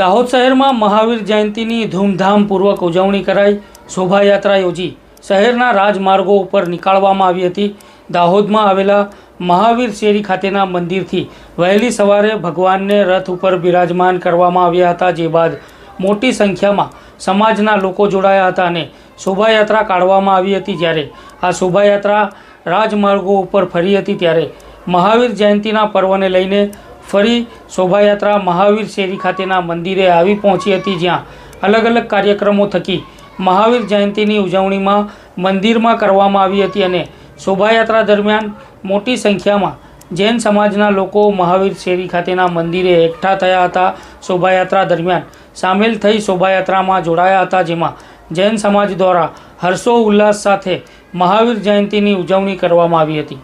દાહોદ શહેરમાં મહાવીર જયંતીની ધૂમધામપૂર્વક ઉજવણી કરાઈ, શોભાયાત્રા યોજી. શહેરના રાજમાર્ગો ઉપર નીકાળવામાં આવી હતી. દાહોદમાં આવેલા મહાવીર શેરી ખાતેના મંદિરથી વહેલી સવારે ભગવાનને રથ ઉપર બિરાજમાન કરવામાં આવ્યા હતા, જે બાદ મોટી સંખ્યામાં સમાજના લોકો જોડાયા હતા અને શોભાયાત્રા કાઢવામાં આવી હતી. જ્યારે આ શોભાયાત્રા રાજમાર્ગો ઉપર ફરી હતી, ત્યારે મહાવીર જયંતીના પર્વને લઈને ફરી શોભાયાત્રા મહાવીર શેરી ખાતેના મંદિરે આવી પહોંચી હતી જ્યાં અલગ અલગ કાર્યક્રમો થકી મહાવીર જયંતીની ઉજવણીમાં મંદિરમાં કરવામાં આવી હતી અને શોભાયાત્રા દરમિયાન મોટી સંખ્યામાં જૈન સમાજના લોકો મહાવીર શેરી ખાતેના મંદિરે એકઠા થયા હતા. શોભાયાત્રા દરમિયાન સામેલ થઈ શોભાયાત્રામાં જોડાયા હતા, જેમાં જૈન સમાજ દ્વારા હર્ષો ઉલ્લાસ સાથે મહાવીર જયંતીની ઉજવણી કરવામાં આવી હતી.